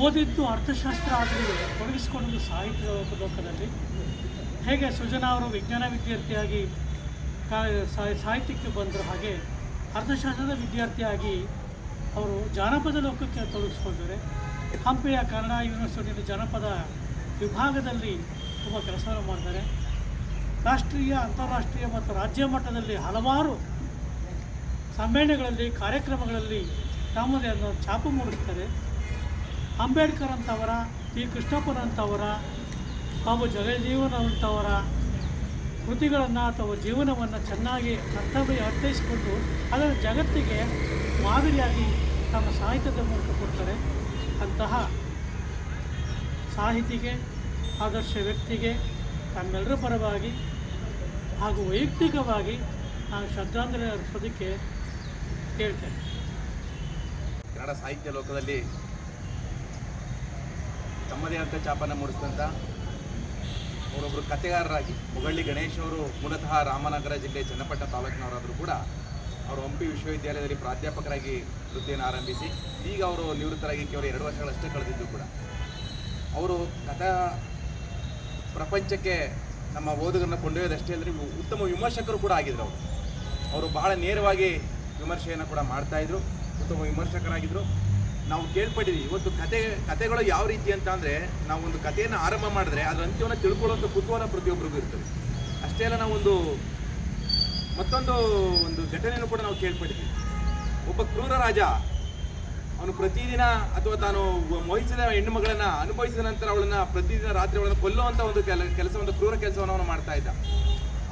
ಓದಿದ್ದು ಅರ್ಥಶಾಸ್ತ್ರ ಆದರೆ ತೊಡಗಿಸಿಕೊಂಡು ಸಾಹಿತ್ಯ ಲೋಕದಲ್ಲಿ. ಹೇಗೆ ಸುಜನಾ ಅವರು ವಿಜ್ಞಾನ ವಿದ್ಯಾರ್ಥಿಯಾಗಿ ಸಾಹಿತ್ಯಕ್ಕೆ ಬಂದರು ಹಾಗೆ ಅರ್ಥಶಾಸ್ತ್ರದ ವಿದ್ಯಾರ್ಥಿಯಾಗಿ ಅವರು ಜಾನಪದ ಲೋಕಕ್ಕೆ ತೊಡಗಿಸ್ಕೊಂಡಿದ್ದಾರೆ ಹಂಪೆಯ ಕನ್ನಡ ಯೂನಿವರ್ಸಿಟಿಯಲ್ಲಿ ಜಾನಪದ ವಿಭಾಗದಲ್ಲಿ ತುಂಬ ಕೆಲಸವನ್ನು ಮಾಡಿದ್ದಾರೆ. ರಾಷ್ಟ್ರೀಯ, ಅಂತಾರಾಷ್ಟ್ರೀಯ ಮತ್ತು ರಾಜ್ಯ ಮಟ್ಟದಲ್ಲಿ ಹಲವಾರು ಸಮ್ಮೇಳನಗಳಲ್ಲಿ, ಕಾರ್ಯಕ್ರಮಗಳಲ್ಲಿ ತಮ್ಮದೇ ಅನ್ನೋ ಛಾಪು ಮೂಡಿಸ್ತಾರೆ. ಅಂಬೇಡ್ಕರ್ ಅಂತವರ, ಪಿ. ಕೃಷ್ಣಪ್ಪನಂತವರ ಹಾಗೂ ಜಗಜೀವನ ಅಂಥವರ ಕೃತಿಗಳನ್ನು ಅಥವಾ ಜೀವನವನ್ನು ಚೆನ್ನಾಗಿ ಅರ್ಥವೇ ಅರ್ಥೈಸಿಕೊಂಡು ಅದರ ಜಗತ್ತಿಗೆ ಮಾದರಿಯಾಗಿ ತಮ್ಮ ಸಾಹಿತ್ಯದ ಮೂಲಕ ಕೊಡ್ತಾರೆ. ಅಂತಹ ಸಾಹಿತಿಗೆ, ಆದರ್ಶ ವ್ಯಕ್ತಿಗೆ, ತಮ್ಮೆಲ್ಲರ ಪರವಾಗಿ ಹಾಗೂ ವೈಯಕ್ತಿಕವಾಗಿ ನಾನು ಶ್ರದ್ಧಾಂಜಲಿ ಅರ್ಪಿಸೋದಕ್ಕೆ ಕೇಳ್ತೇನೆ. ಕನ್ನಡ ಸಾಹಿತ್ಯ ಲೋಕದಲ್ಲಿ ತಮ್ಮದೇ ಆದ ಚಾಪನ ಮೂಡಿಸಿದಂಥ ಅವರೊಬ್ಬರು ಕಥೆಗಾರರಾಗಿ ಮುಗಳ್ಳಿ ಗಣೇಶ್ ಅವರು ಮೂಲತಃ ರಾಮನಗರ ಜಿಲ್ಲೆ ಚನ್ನಪಟ್ಟಣ ತಾಲೂಕಿನವರಾದರೂ ಕೂಡ ಅವರು ಹಂಪಿ ವಿಶ್ವವಿದ್ಯಾಲಯದಲ್ಲಿ ಪ್ರಾಧ್ಯಾಪಕರಾಗಿ ವೃತ್ತಿಯನ್ನು ಆರಂಭಿಸಿ, ಈಗ ಅವರು ನಿವೃತ್ತರಾಗಿ ಕೇವಲ ಎರಡು ವರ್ಷಗಳಷ್ಟೇ ಕಳೆದಿದ್ದು ಕೂಡ. ಅವರು ಕಥಾ ಪ್ರಪಂಚಕ್ಕೆ ನಮ್ಮ ಓದುಗರನ್ನ ಕೊಂಡೊಯ್ಯೋದಷ್ಟೇ ಅಲ್ಲದೆ ಉತ್ತಮ ವಿಮರ್ಶಕರು ಕೂಡ ಆಗಿದ್ರು ಅವರು. ಅವರು ಬಹಳ ನೇರವಾಗಿ ವಿಮರ್ಶೆಯನ್ನು ಕೂಡ ಮಾಡ್ತಾಯಿದ್ರು ಉತ್ತಮ ವಿಮರ್ಶಕರಾಗಿದ್ದರು ನಾವು ಕೇಳ್ಪಟ್ಟಿದ್ವಿ. ಇವತ್ತು ಕತೆ, ಕತೆಗಳು ಯಾವ ರೀತಿ ಅಂತ ಅಂದರೆ ನಾವು ಒಂದು ಕಥೆಯನ್ನು ಆರಂಭ ಮಾಡಿದ್ರೆ ಅದರ ಅಂತ್ಯವನ್ನು ತಿಳ್ಕೊಳ್ಳುವಂಥ ಕುತೂಹಲ ಪ್ರತಿಯೊಬ್ಬರಿಗೂ ಇರ್ತದೆ. ಅಷ್ಟೇ ಅಲ್ಲ ನಾವೊಂದು ಮತ್ತೊಂದು ಒಂದು ಘಟನೆಯನ್ನು ಕೂಡ ನಾವು ಕೇಳ್ಪಟ್ಟಿದ್ವಿ. ಒಬ್ಬ ಕ್ರೂರ ರಾಜ, ಅವನು ಪ್ರತಿದಿನ ಅಥವಾ ತಾನು ಮೋಹಿಸಿದ ಹೆಣ್ಣು ಮಗಳನ್ನ ಅನುಭವಿಸಿದ ನಂತರ ಅವಳನ್ನ ಪ್ರತಿದಿನ ರಾತ್ರಿ ಅವಳನ್ನ ಕೊಲ್ಲುವಂಥ ಒಂದು ಕೆಲ, ಕೆಲಸ, ಒಂದು ಕ್ರೂರ ಕೆಲಸವನ್ನು ಅವನು ಮಾಡ್ತಾ ಇದ್ದ.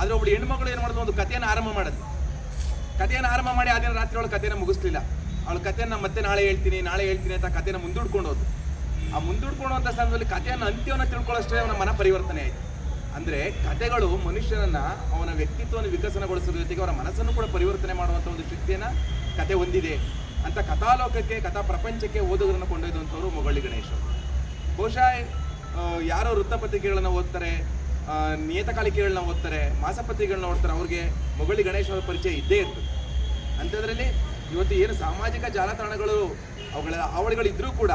ಆದ್ರೆ ಒಬ್ಬಳು ಹೆಣ್ಣು ಮಗಳು ಏನು ಮಾಡಿದ್ರು ಒಂದು ಕಥೆಯನ್ನು ಆರಂಭ ಮಾಡಿದ್ಲು. ಕಥೆಯನ್ನು ಆರಂಭ ಮಾಡಿ ಆ ದಿನ ರಾತ್ರಿ ಅವಳು ಕಥೆಯನ್ನು ಮುಗಿಸ್ಲಿಲ್ಲ. ಅವಳ ಕಥೆಯನ್ನು ಮತ್ತೆ ನಾಳೆ ಹೇಳ್ತೀನಿ ನಾಳೆ ಹೇಳ್ತೀನಿ ಅಂತ ಕಥೆನ ಮುಂದೂಡ್ಕೊಂಡು ಆ ಮುಂದೂಡ್ಕೊಳ್ಳುವಂಥ ಸಂದರ್ಭದಲ್ಲಿ ಕಥೆಯನ್ನು ಅಂತ್ಯವನ್ನು ತಿಳ್ಕೊಳ್ಳೋಷ್ಟೇ ಅವನ ಮನ ಪರಿವರ್ತನೆ ಆಯಿತು. ಅಂದರೆ ಕಥೆಗಳು ಮನುಷ್ಯನನ್ನ ಅವನ ವ್ಯಕ್ತಿತ್ವವನ್ನು ವಿಕಸನಗೊಳಿಸೋದ್ರ ಜೊತೆಗೆ ಅವರ ಮನಸ್ಸನ್ನು ಕೂಡ ಪರಿವರ್ತನೆ ಮಾಡುವಂಥ ಒಂದು ಶಕ್ತಿಯನ್ನು ಕತೆ ಹೊಂದಿದೆ ಅಂತ ಕಥಾಲೋಕಕ್ಕೆ, ಕಥಾ ಪ್ರಪಂಚಕ್ಕೆ ಓದುಗರನ್ನು ಕೊಂಡೊಯ್ದಂಥವ್ರು ಮೊಗಳಿ ಗಣೇಶ್ ಬಹುಶಃ ಯಾರೋ ವೃತ್ತಪತ್ರಿಕೆಗಳನ್ನ ಓದ್ತಾರೆ ನಿಯತಕಾಲಿಕೆಗಳನ್ನ ಓದ್ತಾರೆ, ಮಾಸಪತ್ರಿಕೆಗಳನ್ನ ಓದ್ತಾರೆ, ಅವ್ರಿಗೆ ಮೊಗಳಿ ಗಣೇಶ್ ಅವರ ಪರಿಚಯ ಇದ್ದೇ ಇರ್ತದೆ. ಅಂಥದ್ರಲ್ಲಿ ಇವತ್ತು ಏನು ಸಾಮಾಜಿಕ ಜಾಲತಾಣಗಳು, ಅವುಗಳ ಹಾವಳಿಗಳಿದ್ರೂ ಕೂಡ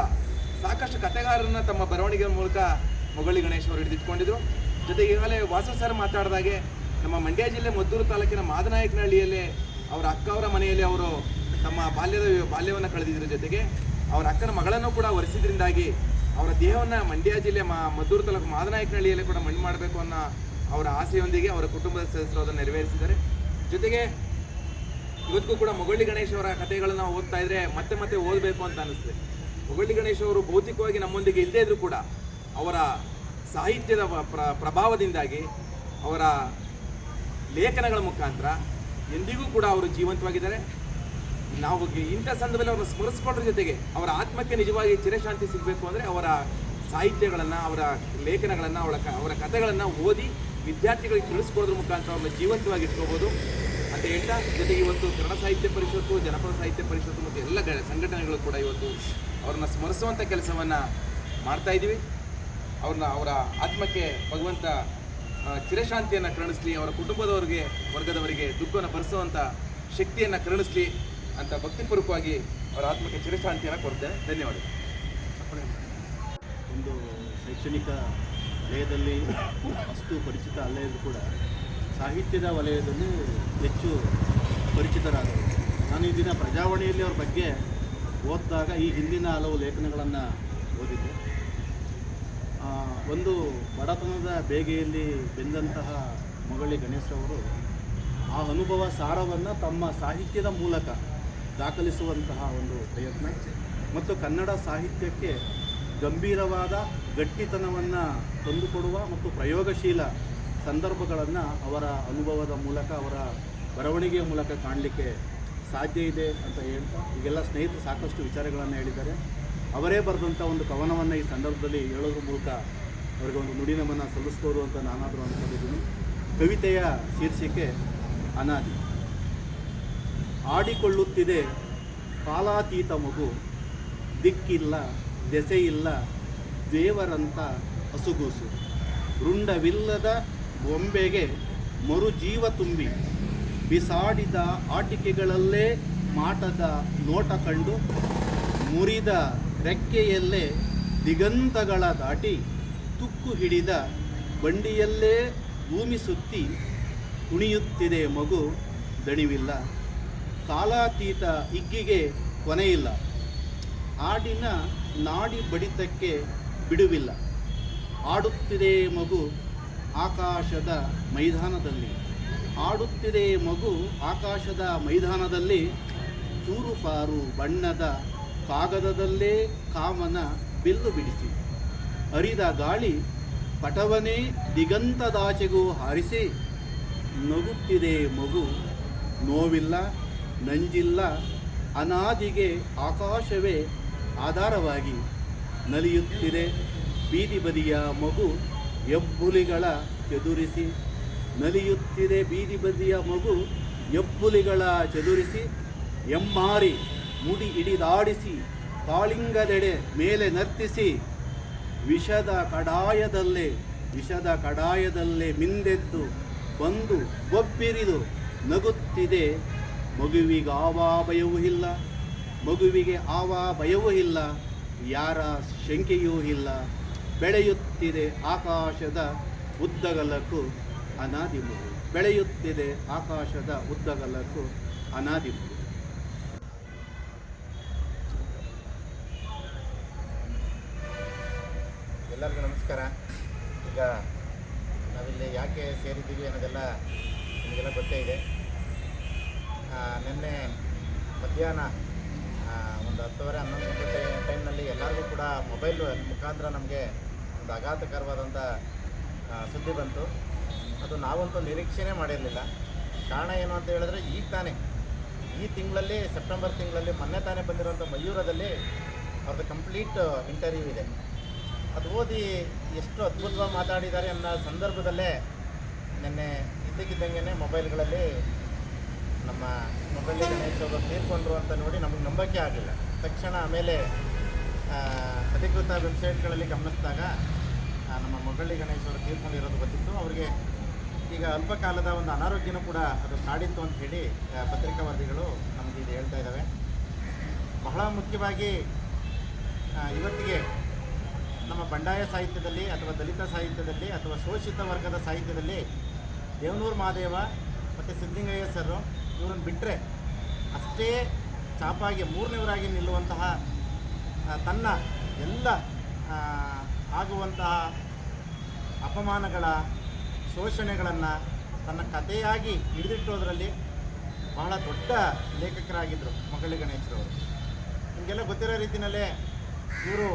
ಸಾಕಷ್ಟು ಕಥೆಗಾರರನ್ನ ತಮ್ಮ ಬರವಣಿಗೆ ಮೂಲಕ ಮೊಗಳಿ ಗಣೇಶ್ ಅವರು ಹಿಡಿದಿಟ್ಕೊಂಡಿದ್ರು. ಜೊತೆಗೆ ಈಗಾಗಲೇ ವಾಸು ಸರ್ ಮಾತಾಡಿದಾಗೆ ನಮ್ಮ ಮಂಡ್ಯ ಜಿಲ್ಲೆ ಮದ್ದೂರು ತಾಲೂಕಿನ ಮಾದನಾಯಕನಹಳ್ಳಿಯಲ್ಲೇ ಅವರ ಅಕ್ಕ ಅವರ ಮನೆಯಲ್ಲಿ ಅವರು ತಮ್ಮ ಬಾಲ್ಯದ ಬಾಲ್ಯವನ್ನು ಕಳೆದಿದ್ದರ ಜೊತೆಗೆ ಅವರ ಅಕ್ಕನ ಮಗಳನ್ನು ಕೂಡ ಒರೆಸಿದ್ರಿಂದಾಗಿ ಅವರ ದೇಹವನ್ನು ಮಂಡ್ಯ ಜಿಲ್ಲೆ ಮಾ, ಮದ್ದೂರು ತಾಲೂಕು ಮಾದನಾಯಕನಹಳ್ಳಿಯಲ್ಲಿ ಕೂಡ ಮಣ್ಣು ಮಾಡಬೇಕು ಅನ್ನೋ ಅವರ ಆಸೆಯೊಂದಿಗೆ ಅವರ ಕುಟುಂಬದ ಸದಸ್ಯರು ಅದನ್ನು ನೆರವೇರಿಸಿದ್ದಾರೆ. ಜೊತೆಗೆ ಇವತ್ತಿಗೂ ಕೂಡ ಮೊಗಳ್ಳಿ ಗಣೇಶ್ ಅವರ ಕಥೆಗಳನ್ನ ಓದ್ತಾ ಇದ್ರೆ ಮತ್ತೆ ಮತ್ತೆ ಓದಬೇಕು ಅಂತ ಅನಿಸ್ತದೆ. ಮೊಗಳ್ಳಿ ಗಣೇಶ್ ಅವರು ಭೌತಿಕವಾಗಿ ನಮ್ಮೊಂದಿಗೆ ಇಲ್ಲದೇ ಇದ್ರೂ ಕೂಡ ಅವರ ಸಾಹಿತ್ಯದ ಪ್ರ- ಪ್ರಭಾವದಿಂದಾಗಿ ಅವರ ಲೇಖನಗಳ ಮುಖಾಂತರ ಎಂದಿಗೂ ಕೂಡ ಅವರು ಜೀವಂತವಾಗಿದ್ದಾರೆ. ನಾವು ಇಂಥ ಸಂದರ್ಭದಲ್ಲಿ ಅವರನ್ನು ಸ್ಮರಿಸ್ಕೊಂಡ್ರ ಜೊತೆಗೆ ಅವರ ಆತ್ಮಕ್ಕೆ ನಿಜವಾಗಿ ಚಿರಶಾಂತಿ ಸಿಗಬೇಕು ಅಂದರೆ ಅವರ ಸಾಹಿತ್ಯಗಳನ್ನು, ಅವರ ಲೇಖನಗಳನ್ನು ಅವರ ಕ, ಅವರ ಕಥೆಗಳನ್ನು ಓದಿ ವಿದ್ಯಾರ್ಥಿಗಳಿಗೆ ತಿಳಿಸ್ಕೊಡೋದ್ರ ಮುಖಾಂತರ ಅವ್ರನ್ನ ಜೀವಂತವಾಗಿ ಇಟ್ಕೋಬೋದು. ಹೇಳ್ತಾ ಜೊತೆಗೆ ಇವತ್ತು ಕನ್ನಡ ಸಾಹಿತ್ಯ ಪರಿಷತ್ತು, ಜನಪದ ಸಾಹಿತ್ಯ ಪರಿಷತ್ತು ಮತ್ತು ಎಲ್ಲ ಸಂಘಟನೆಗಳು ಕೂಡ ಇವತ್ತು ಅವ್ರನ್ನ ಸ್ಮರಿಸುವಂಥ ಕೆಲಸವನ್ನು ಮಾಡ್ತಾ ಇದ್ದೀವಿ. ಅವ್ರನ್ನ ಅವರ ಆತ್ಮಕ್ಕೆ ಭಗವಂತ ಚಿರಶಾಂತಿಯನ್ನು ಕರುಣಿಸ್ಲಿ, ಅವರ ಕುಟುಂಬದವರಿಗೆ, ವರ್ಗದವರಿಗೆ ದುಃಖವನ್ನು ಭರಿಸುವಂಥ ಶಕ್ತಿಯನ್ನು ಕರುಣಿಸ್ಲಿ ಅಂತ ಭಕ್ತಿಪೂರ್ವಕವಾಗಿ ಅವರ ಆತ್ಮಕ್ಕೆ ಚಿರಶಾಂತಿಯನ್ನು ಕೊಡ್ತೇನೆ. ಧನ್ಯವಾದಗಳು. ಒಂದು ಶೈಕ್ಷಣಿಕ ವಲಯದಲ್ಲಿ ಅಷ್ಟು ಪರಿಚಿತ ಅಲ್ಲೇ ಕೂಡ ಸಾಹಿತ್ಯದ ವಲಯದಲ್ಲಿ ಹೆಚ್ಚು ಪರಿಚಿತರಾದರು ನಾನು ಈ ದಿನ ಪ್ರಜಾವಾಣಿಯಲ್ಲಿ ಅವ್ರ ಬಗ್ಗೆ ಓದಿದಾಗ ಈ ಹಿಂದಿನ ಹಲವು ಲೇಖನಗಳನ್ನು ಓದಿದ್ದೆ. ಒಂದು ಬಡತನದ ಬೇಗೆಯಲ್ಲಿ ಬೆಂದಂತಹ ಮೊಗಳಿ ಗಣೇಶ್ ಅವರು ಆ ಅನುಭವ ಸಾರವನ್ನು ತಮ್ಮ ಸಾಹಿತ್ಯದ ಮೂಲಕ ದಾಖಲಿಸುವಂತಹ ಒಂದು ಪ್ರಯತ್ನ. ಮತ್ತು ಕನ್ನಡ ಸಾಹಿತ್ಯಕ್ಕೆ ಗಂಭೀರವಾದ ಗಟ್ಟಿತನವನ್ನು ತಂದುಕೊಡುವ ಮತ್ತು ಪ್ರಯೋಗಶೀಲ ಸಂದರ್ಭಗಳನ್ನು ಅವರ ಅನುಭವದ ಮೂಲಕ, ಅವರ ಬರವಣಿಗೆಯ ಮೂಲಕ ಕಾಣಲಿಕ್ಕೆ ಸಾಧ್ಯ ಇದೆ ಅಂತ ಹೇಳ್ತಾ ಈಗೆಲ್ಲ ಸ್ನೇಹಿತರು ಸಾಕಷ್ಟು ವಿಚಾರಗಳನ್ನು ಹೇಳಿದ್ದಾರೆ. ಅವರೇ ಬರೆದಂಥ ಒಂದು ಕವನವನ್ನು ಈ ಸಂದರ್ಭದಲ್ಲಿ ಹೇಳೋದ್ರ ಮೂಲಕ ಅವರಿಗೆ ಒಂದು ನುಡಿನಮನ ಸಲ್ಲಿಸ್ಬೋದು ಅಂತ ನಾನಾದರೂ ಅಂದ್ಕೊಂಡಿದ್ದೀನಿ ಕವಿತೆಯ ಶೀರ್ಷಿಕೆ ಅನಾದಿ. ಆಡಿಕೊಳ್ಳುತ್ತಿದೆ ಕಾಲಾತೀತ ಮಗು, ದಿಕ್ಕಿಲ್ಲ, ದೆಸೆಯಿಲ್ಲ, ದೇವರಂತ ಹಸುಗೂಸು. ರುಂಡವಿಲ್ಲದ ಬೊಂಬೆಗೆ ಮರುಜೀವ ತುಂಬಿ ಬಿಸಾಡಿದ ಆಟಿಕೆಗಳಲ್ಲೇ ಮಾಟದ ನೋಟ ಕಂಡು ಮುರಿದ ರೆಕ್ಕೆಯಲ್ಲೇ ದಿಗಂತಗಳ ದಾಟಿ ತುಕ್ಕು ಹಿಡಿದ ಬಂಡಿಯಲ್ಲೇ ಭೂಮಿ ಸುತ್ತಿ ಕುಣಿಯುತ್ತಿದೆ ಮಗು ದಣಿವಿಲ್ಲ. ಕಾಲಾತೀತ ಇಗ್ಗಿಗೆ ಕೊನೆಯಿಲ್ಲ. ಆಡಿನ ನಾಡಿ ಬಡಿತಕ್ಕೆ ಬಿಡುವಿಲ್ಲ. ಆಡುತ್ತಿದೆ ಮಗು ಆಕಾಶದ ಮೈದಾನದಲ್ಲಿ ಆಡುತ್ತಿದೆ ಮಗು ಆಕಾಶದ ಮೈದಾನದಲ್ಲಿ ಚೂರುಪಾರು ಬಣ್ಣದ ಕಾಗದದಲ್ಲೇ ಕಾಮನ ಬಿಲ್ಲು ಬಿಡಿಸಿ. ಅರಿದ ಗಾಳಿ ಪಟವನೇ ದಿಗಂತದಾಚೆಗೂ ಹಾರಿಸಿ, ನಗುತ್ತಿದೆ ಮಗು, ನೋವಿಲ್ಲ, ನಂಜಿಲ್ಲ, ಅನಾದಿಗೆ ಆಕಾಶವೇ ಆಧಾರವಾಗಿ ನಲಿಯುತ್ತಿದೆ, ಬೀದಿ ಬದಿಯ ಮಗು ಎಬ್ಬುಲಿಗಳ ಚದುರಿಸಿ ನಲಿಯುತ್ತಿದೆ ಬೀದಿ ಬದಿಯ ಮಗು. ಎಬ್ಬುಲಿಗಳ ಚದುರಿಸಿ ಎಮ್ಮಾರಿ ಮುಡಿ ಹಿಡಿದಾಡಿಸಿ ಕಾಳಿಂಗದೆಡೆ ಮೇಲೆ ನರ್ತಿಸಿ ವಿಷದ ಕಡಾಯದಲ್ಲೇ ವಿಷದ ಕಡಾಯದಲ್ಲೇ ಮಿಂದೆದ್ದು ಬಂದು ಒಬ್ಬಿರಿದು ನಗುತ್ತಿದೆ. ಮಗುವಿಗೆ ಆವಾ ಭಯವೂ ಇಲ್ಲ, ಮಗುವಿಗೆ ಆವಾ ಭಯವೂ ಇಲ್ಲ, ಯಾರ ಶಂಕೆಯೂ ಇಲ್ಲ. ಬೆಳೆಯುತ್ತಿದೆ ಆಕಾಶದ ಉದ್ದಗಲಕ್ಕೂ ಅನಾದಿಮುರು ಬೆಳೆಯುತ್ತಿದೆ ಆಕಾಶದ ಉದ್ದಗಲಕ್ಕೂ ಅನಾದಿ ಮಗು ಎಲ್ಲರಿಗೂ ನಮಸ್ಕಾರ. ಈಗ ನಾವಿಲ್ಲಿ ಯಾಕೆ ಸೇರಿದ್ದೀವಿ ಅನ್ನೋದೆಲ್ಲ ನಿಮಗೆಲ್ಲ ಗೊತ್ತೇ ಇದೆ. ನಿನ್ನೆ ಮಧ್ಯಾಹ್ನ ಒಂದು ಹತ್ತುವರೆ ಹನ್ನೊಂದು ಕೂಡ ಮೊಬೈಲ್ ಮುಖಾಂತರ ನಮಗೆ ಒಂದು ಆಘಾತಕರವಾದಂಥ ಸುದ್ದಿ ಬಂತು. ಅದು ನಾವಂತೂ ನಿರೀಕ್ಷೆನೇ ಮಾಡಿರಲಿಲ್ಲ. ಕಾರಣ ಏನು ಅಂತ ಹೇಳಿದ್ರೆ ಈಗ ತಾನೇ. ಈ ತಿಂಗಳಲ್ಲಿ, ಸೆಪ್ಟೆಂಬರ್ ತಿಂಗಳಲ್ಲಿ ಮೊನ್ನೆ ತಾನೇ ಬಂದಿರುವಂಥ ಮಯೂರದಲ್ಲಿ ಅವ್ರದ್ದು ಕಂಪ್ಲೀಟ್ ಇಂಟರ್ವ್ಯೂ ಇದೆ. ಅದು ಓದಿ ಎಷ್ಟು ಅದ್ಭುತವಾಗಿ ಮಾತಾಡಿದ್ದಾರೆ ಅನ್ನೋ ಸಂದರ್ಭದಲ್ಲೇ ನಿನ್ನೆ ಇದ್ದಕ್ಕಿದ್ದಂಗೆ ಮೊಬೈಲ್ಗಳಲ್ಲಿ ನಮ್ಮ ಮೊಬೈಲ್ ಗಣೇಶ್ ಅವರು ತೀರ್ಕೊಂಡ್ರು ಅಂತ ನೋಡಿ ನಮಗೆ ನಂಬಕ್ಕೆ ಆಗಲಿಲ್ಲ ತಕ್ಷಣ ಆಮೇಲೆ ಅಧಿಕೃತ ವೆಬ್ಸೈಟ್ಗಳಲ್ಲಿ ಗಮನಿಸಿದಾಗ ನಮ್ಮ ಮೊಗಳ್ಳಿ ಗಣೇಶ್ ಅವರು ತೀರ್ಕೊಂಡಿರೋದು ಗೊತ್ತಿತ್ತು. ಅವರಿಗೆ ಈಗ ಅಲ್ಪಕಾಲದ ಒಂದು ಅನಾರೋಗ್ಯನೂ ಕೂಡ ಅದು ಕಾಡಿತ್ತು ಅಂತ ಹೇಳಿ ಪತ್ರಿಕಾ ವರದಿಗಳು ನಮಗೆ ಇದು ಹೇಳ್ತಾ ಇದ್ದಾವೆ. ಬಹಳ ಮುಖ್ಯವಾಗಿ ಇವತ್ತಿಗೆ ನಮ್ಮ ಬಂಡಾಯ ಸಾಹಿತ್ಯದಲ್ಲಿ ಅಥವಾ ದಲಿತ ಸಾಹಿತ್ಯದಲ್ಲಿ ಅಥವಾ ಶೋಷಿತ ವರ್ಗದ ಸಾಹಿತ್ಯದಲ್ಲಿ ದೇವನೂರು ಮಹಾದೇವ ಮತ್ತು ಸಿದ್ಧಲಿಂಗಯ್ಯ ಸರ್ ಇವರನ್ನು ಬಿಟ್ಟರೆ ಅಷ್ಟೇ ಚಾಪಾಗಿ ಮೂರನೇವರಾಗಿ ನಿಲ್ಲುವಂತಹ ತನ್ನ ಎಲ್ಲ ಆಗುವಂತಹ ಅಪಮಾನಗಳ ಶೋಷಣೆಗಳನ್ನು ತನ್ನ ಕಥೆಯಾಗಿ ಹಿಡಿದಿಟ್ಟೋದ್ರಲ್ಲಿ ಬಹಳ ದೊಡ್ಡ ಲೇಖಕರಾಗಿದ್ದರು ಮಗಳಿ ಗಣೇಶರವರು. ನಿಮಗೆಲ್ಲ ಗೊತ್ತಿರೋ ರೀತಿಯಲ್ಲೇ ಇವರು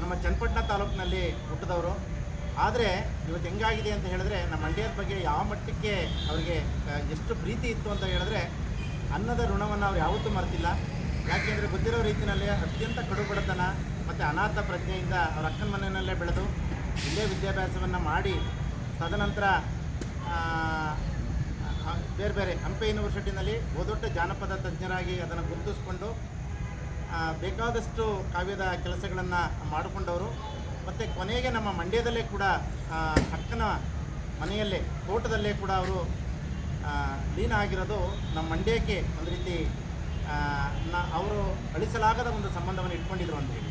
ನಮ್ಮ ಚನ್ನಪಟ್ಟಣ ತಾಲೂಕಿನಲ್ಲಿ ಹುಟ್ಟಿದವರು. ಆದರೆ ಇವತ್ತು ಹೆಂಗಾಗಿದೆ ಅಂತ ಹೇಳಿದ್ರೆ ನಮ್ಮ ಮಂಡ್ಯದ ಬಗ್ಗೆ ಯಾವ ಮಟ್ಟಕ್ಕೆ ಅವರಿಗೆ ಎಷ್ಟು ಪ್ರೀತಿ ಇತ್ತು ಅಂತ ಹೇಳಿದ್ರೆ ಅನ್ನದ ಋಣವನ್ನು ಅವ್ರು ಯಾವತ್ತೂ ಮರೆತಿಲ್ಲ. ಯಾಕೆಂದರೆ ಗೊತ್ತಿರೋ ರೀತಿಯಲ್ಲಿ ಅತ್ಯಂತ ಕಡುಬಡತನ ಮತ್ತು ಅನಾಥ ಪ್ರಜ್ಞೆಯಿಂದ ಅವರ ಅಕ್ಕನ ಮನೆಯಲ್ಲೇ ಬೆಳೆದು ಇಲ್ಲೇ ವಿದ್ಯಾಭ್ಯಾಸವನ್ನು ಮಾಡಿ ತದನಂತರ ಬೇರೆ ಬೇರೆ ಹಂಪೆ ಯೂನಿವರ್ಸಿಟಿನಲ್ಲಿ ಓದೊಟ್ಟ ಜಾನಪದ ತಜ್ಞರಾಗಿ ಅದನ್ನು ಗುರುತಿಸ್ಕೊಂಡು ಬೇಕಾದಷ್ಟು ಕಾವ್ಯದ ಕೆಲಸಗಳನ್ನು ಮಾಡಿಕೊಂಡವರು. ಮತ್ತು ಕೊನೆಗೆ ನಮ್ಮ ಮಂಡ್ಯದಲ್ಲೇ ಕೂಡ ಅಕ್ಕನ ಮನೆಯಲ್ಲೇ, ತೋಟದಲ್ಲೇ ಕೂಡ ಅವರು ಲೀನ ಆಗಿರೋದು ನಮ್ಮ ಮಂಡ್ಯಕ್ಕೆ ಒಂದು ರೀತಿ ಅವರು ಅಳಿಸಲಾಗದ ಒಂದು ಸಂಬಂಧವನ್ನು ಇಟ್ಕೊಂಡಿದ್ರು ಅಂತ ಹೇಳಿ.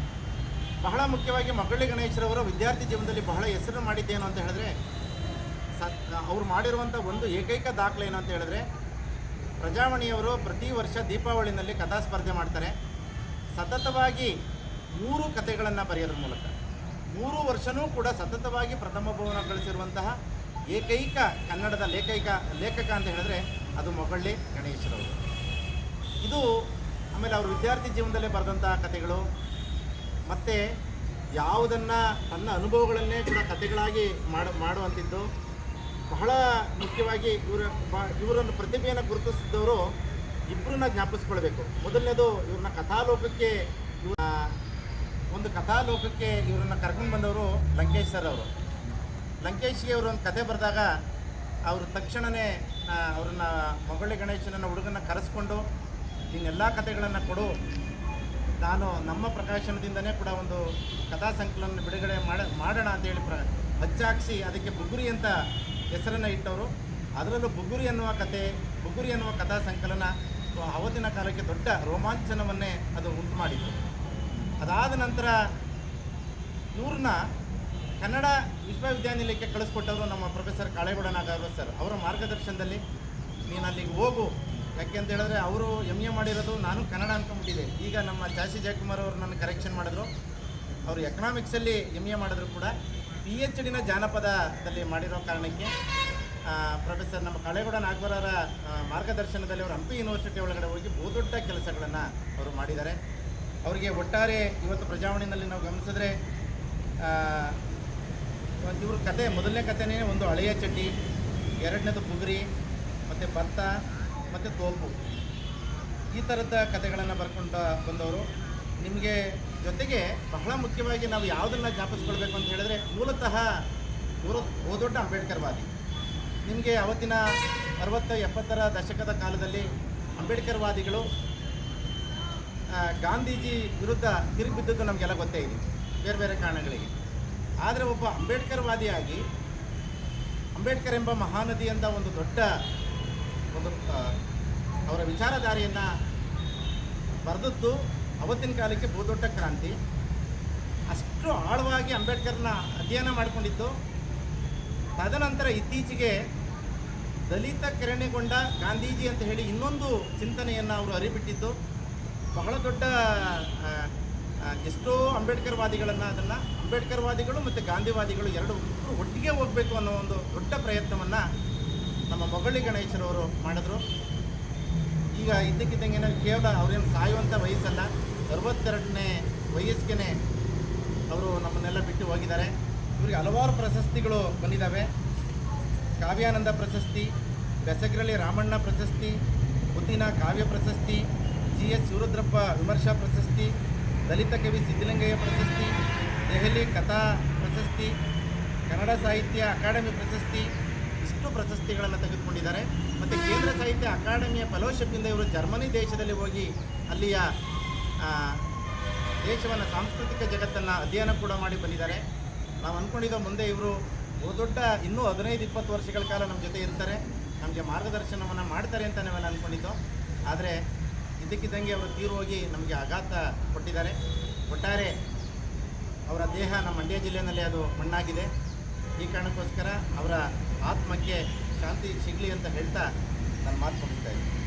ಬಹಳ ಮುಖ್ಯವಾಗಿ ಮಗಳಿ ಗಣೇಶರವರು ವಿದ್ಯಾರ್ಥಿ ಜೀವನದಲ್ಲಿ ಬಹಳ ಹೆಸರು ಮಾಡಿದ್ದೇನು ಅಂತ ಹೇಳಿದ್ರೆ, ಸತ್, ಅವ್ರು ಮಾಡಿರುವಂಥ ಒಂದು ಏಕೈಕ ದಾಖಲೆ ಏನು ಅಂತ ಹೇಳಿದ್ರೆ, ಪ್ರಜಾವಾಣಿಯವರು ಪ್ರತಿ ವರ್ಷ ದೀಪಾವಳಿನಲ್ಲಿ ಕಥಾ ಸ್ಪರ್ಧೆ ಮಾಡ್ತಾರೆ. ಸತತವಾಗಿ ಮೂರು ಕಥೆಗಳನ್ನು ಬರೆಯೋದ್ರ ಮೂಲಕ. ಮೂರು ವರ್ಷವೂ ಕೂಡ ಸತತವಾಗಿ ಪ್ರಥಮ ಭವನ ಗಳಿಸಿರುವಂತಹ ಏಕೈಕ ಕನ್ನಡದ ಲೇಖೈಕ, ಲೇಖಕ ಅಂತ ಹೇಳಿದ್ರೆ ಅದು ಮೊಗಳ್ಳಿ ಗಣೇಶರವರು. ಇದು ಆಮೇಲೆ ಅವರು ವಿದ್ಯಾರ್ಥಿ ಜೀವನದಲ್ಲೇ ಬರೆದಂತಹ ಕಥೆಗಳು. ಮತ್ತು ಯಾವುದನ್ನು ತನ್ನ ಅನುಭವಗಳನ್ನೇ ಕೂಡ ಕಥೆಗಳಾಗಿ ಮಾಡು ಮಾಡುವಂಥದ್ದು ಬಹಳ ಮುಖ್ಯವಾಗಿ ಇವರ ಇವರನ್ನು ಪ್ರತಿಭೆಯನ್ನು ಗುರುತಿಸಿದವರು ಇಬ್ಬರನ್ನ ಜ್ಞಾಪಿಸ್ಕೊಳ್ಬೇಕು. ಮೊದಲನೇದು ಇವ್ರನ್ನ ಕಥಾಲೋಕಕ್ಕೆ ಇವರ, ಒಂದು ಕಥಾಲೋಕಕ್ಕೆ ಇವರನ್ನು ಕರ್ಕೊಂಡು ಬಂದವರು ಲಂಕೇಶ್ ಸರ್ ಅವರು. ಲಂಕೇಶ್ಗೆ ಅವರು ಒಂದು ಕತೆ ಬರೆದಾಗ ಅವರು ತಕ್ಷಣವೇ ಅವ್ರನ್ನ ಮೊಗಳಿ ಗಣೇಶನನ್ನ ಹುಡುಗನ ಕರೆಸ್ಕೊಂಡು ಇನ್ನೆಲ್ಲ ಕಥೆಗಳನ್ನು ಕೊಡು. ನಾನು ನಮ್ಮ ಪ್ರಕಾಶನದಿಂದನೇ ಕೂಡ ಒಂದು ಕಥಾ ಸಂಕಲನ ಬಿಡುಗಡೆ ಮಾಡ, ಮಾಡೋಣ ಅಂತೇಳಿ ಪ್ರ ಹಚ್ಚಾಕ್ಸಿ ಅದಕ್ಕೆ ಬುಗುರಿ ಅಂತ ಹೆಸರನ್ನು ಇಟ್ಟವರು. ಅದರಲ್ಲೂ ಬುಗುರಿ ಅನ್ನುವ ಕತೆ ಬುಗುರಿ ಅನ್ನುವ ಕಥಾ ಸಂಕಲನ ಅವತ್ತಿನ ಕಾಲಕ್ಕೆ ದೊಡ್ಡ ರೋಮಾಂಚನವನ್ನೇ ಅದು ಉಂಟು ಮಾಡಿತು ಅದಾದ ನಂತರ ನೂರನ್ನ ಕನ್ನಡ ವಿಶ್ವವಿದ್ಯಾನಿಲಯಕ್ಕೆ ಕಳಿಸ್ಕೊಟ್ಟವರು ನಮ್ಮ ಪ್ರೊಫೆಸರ್ ಕಾಳೇಗೌಡ ನಾಗರಾಜ್ ಸರ್. ಅವರ ಮಾರ್ಗದರ್ಶನದಲ್ಲಿ ನೀನು ಅಲ್ಲಿಗೆ ಹೋಗು. ಯಾಕೆ ಅಂತ ಹೇಳಿದ್ರೆ ಅವರು ಎಂ ಎ ಮಾಡಿರೋದು ನಾನು ಕನ್ನಡ ಅನ್ಕೊಂಡ್ಬಿಟ್ಟಿದೆ. ಈಗ ನಮ್ಮ ಚಾಸಿ ಜಯಕುಮಾರ್ ಅವರು ನನ್ನ ಕರೆಕ್ಷನ್ ಮಾಡಿದ್ರು. ಅವರು ಎಕನಾಮಿಕ್ಸಲ್ಲಿ ಎಂ ಎ ಮಾಡಿದ್ರು ಕೂಡ. ಪಿ ಎಚ್ ಡಿನ ಜಾನಪದದಲ್ಲಿ ಮಾಡಿರೋ ಕಾರಣಕ್ಕೆ ಪ್ರೊಫೆಸರ್ ನಮ್ಮ ಕಳೆಗೌಡ ನಾಗವರರ ಮಾರ್ಗದರ್ಶನದಲ್ಲಿ ಅವರು ಹಂಪಿ ಯೂನಿವರ್ಸಿಟಿ ಒಳಗಡೆ ಹೋಗಿ ಬಹುದೊಡ್ಡ ಕೆಲಸಗಳನ್ನು ಅವರು ಮಾಡಿದ್ದಾರೆ. ಅವರಿಗೆ ಒಟ್ಟಾರೆ ಇವತ್ತು ಪ್ರಜಾವಾಣಿನಲ್ಲಿ ನಾವು ಗಮನಿಸಿದ್ರೆ ಇವ್ರ ಕತೆ, ಮೊದಲನೇ ಕಥೆನೇ ಒಂದು ಹಳೆಯ ಚಡ್ಡಿ, ಎರಡನೇದು ಬುಗುರಿ ಮತ್ತು ಭತ್ತ ಮತ್ತು ತೋಪು ಈ ಥರದ ಕಥೆಗಳನ್ನು ಬರ್ಕೊಂಡು ಬಂದವರು. ನಿಮಗೆ ಜೊತೆಗೆ ಬಹಳ ಮುಖ್ಯವಾಗಿ ನಾವು ಯಾವುದನ್ನು ಜ್ಞಾಪಿಸ್ಕೊಳ್ಬೇಕು ಅಂತ ಹೇಳಿದ್ರೆ ಮೂಲತಃ ಇವರು ದೊಡ್ಡ ಅಂಬೇಡ್ಕರ್ವಾದಿ ನಿಮಗೆ ಅವತ್ತಿನ ಅರವತ್ತು ಎಪ್ಪತ್ತರ ದಶಕದ ಕಾಲದಲ್ಲಿ ಅಂಬೇಡ್ಕರ್ವಾದಿಗಳು ವಾದಿಗಳು ಗಾಂಧೀಜಿ ವಿರುದ್ಧ ತಿರುಗಿ ಬಿದ್ದದ್ದು ನಮಗೆಲ್ಲ ಗೊತ್ತೇ ಇದೆ, ಬೇರೆ ಬೇರೆ ಕಾರಣಗಳಿಗೆ. ಆದರೆ ಒಬ್ಬ ಅಂಬೇಡ್ಕರ್ವಾದಿಯಾಗಿ ಅಂಬೇಡ್ಕರ್ ಎಂಬ ಮಹಾನದಿ ಅಂತ ಒಂದು ದೊಡ್ಡ ಒಂದು ಅವರ ವಿಚಾರಧಾರೆಯನ್ನು ಬರೆದದ್ದು ಅವತ್ತಿನ ಕಾಲಕ್ಕೆ ಬಹುದೊಡ್ಡ ಕ್ರಾಂತಿ. ಅಷ್ಟು ಆಳವಾಗಿ ಅಂಬೇಡ್ಕರ್ನ ಅಧ್ಯಯನ ಮಾಡಿಕೊಂಡಿದ್ದು. ತದನಂತರ ಇತ್ತೀಚೆಗೆ ದಲಿತ ಕರಣೆಗೊಂಡ ಗಾಂಧೀಜಿ ಅಂತ ಹೇಳಿ ಇನ್ನೊಂದು ಚಿಂತನೆಯನ್ನು ಅವರು ಅರಿಬಿಟ್ಟಿದ್ದು. ಬಹಳ ದೊಡ್ಡ ಎಷ್ಟೋ ಅಂಬೇಡ್ಕರ್ವಾದಿಗಳನ್ನು ಅದನ್ನು ಅಂಬೇಡ್ಕರ್ವಾದಿಗಳು ಮತ್ತು ಗಾಂಧಿವಾದಿಗಳು ಎರಡು ಒಟ್ಟಿಗೆ ಹೋಗಬೇಕು ಅನ್ನೋ ಒಂದು ದೊಡ್ಡ ಪ್ರಯತ್ನವನ್ನು ನಮ್ಮ ಮೊಗಳಿ ಗಣೇಶರವರು ಮಾಡಿದ್ರು. ಈಗ ಇದ್ದಕ್ಕಿದ್ದಂಗೆ ಕೇವಲ ಅವ್ರೇನು ಸಾಯುವಂಥ ವಯಸ್ಸಲ್ಲ, ಅರವತ್ತೆರಡನೇ ವಯಸ್ಸಿಗೆ ಅವರು ನಮ್ಮನ್ನೆಲ್ಲ ಬಿಟ್ಟು ಹೋಗಿದ್ದಾರೆ. ಇವರಿಗೆ ಹಲವಾರು ಪ್ರಶಸ್ತಿಗಳು ಬಂದಿದ್ದಾವೆ. ಕಾವ್ಯಾನಂದ ಪ್ರಶಸ್ತಿ ಬೆಸಗಿರಳಿ ರಾಮಣ್ಣ ಪ್ರಶಸ್ತಿ, ಮುದ್ದಿನ ಕಾವ್ಯ ಪ್ರಶಸ್ತಿ ಜಿ ಎಸ್ ಸೂರದ್ರಪ್ಪ ವಿಮರ್ಶಾ ಪ್ರಶಸ್ತಿ, ದಲಿತ ಕವಿ ಸಿದ್ದಲಿಂಗಯ್ಯ ಪ್ರಶಸ್ತಿ, ದೆಹಲಿ ಕಥಾ ಪ್ರಶಸ್ತಿ, ಕನ್ನಡ ಸಾಹಿತ್ಯ ಅಕಾಡೆಮಿ ಪ್ರಶಸ್ತಿ ಇಷ್ಟು ಪ್ರಶಸ್ತಿಗಳನ್ನು ತೆಗೆದುಕೊಂಡಿದ್ದಾರೆ. ಮತ್ತು ಕೇಂದ್ರ ಸಾಹಿತ್ಯ ಅಕಾಡೆಮಿಯ ಫೆಲೋಶಿಪ್ನಿಂದ ಇವರು ಜರ್ಮನಿ ದೇಶದಲ್ಲಿ ಹೋಗಿ ಅಲ್ಲಿಯ ದೇಶವನ್ನು ಸಾಂಸ್ಕೃತಿಕ ಜಗತ್ತನ್ನು ಅಧ್ಯಯನ ಕೂಡ ಮಾಡಿ ಬಂದಿದ್ದಾರೆ. ನಾವು ಅಂದ್ಕೊಂಡಿದ್ದೋ ಮುಂದೆ ಇವರು ಬಹುದೊಡ್ಡ ಇನ್ನೂ ಹದಿನೈದು, ಇಪ್ಪತ್ತು ವರ್ಷಗಳ ಕಾಲ ನಮ್ಮ ಜೊತೆ ಇರ್ತಾರೆ. ನಮಗೆ ಮಾರ್ಗದರ್ಶನವನ್ನು ಮಾಡ್ತಾರೆ ಅಂತ ನಾವೆಲ್ಲ ಅಂದ್ಕೊಂಡಿದ್ದೋ ಆದರೆ ಇದ್ದಕ್ಕಿದ್ದಂಗೆ ಅವರು ತೀರು ಹೋಗಿ ನಮಗೆ ಆಘಾತ ಕೊಟ್ಟಿದ್ದಾರೆ. ಒಟ್ಟಾರೆ ಅವರ ದೇಹ ನಮ್ಮ ಮಂಡ್ಯ ಜಿಲ್ಲೆಯಲ್ಲಿ ಅದು ಮಣ್ಣಾಗಿದೆ. ಈ ಕಾರಣಕ್ಕೋಸ್ಕರ ಅವರ ಆತ್ಮಕ್ಕೆ ಶಾಂತಿ ಸಿಗಲಿ ಅಂತ ಹೇಳ್ತಾ ನಾನು ಮಾತು ಕೊಡ್ತಾ ಇದ್ದೀನಿ.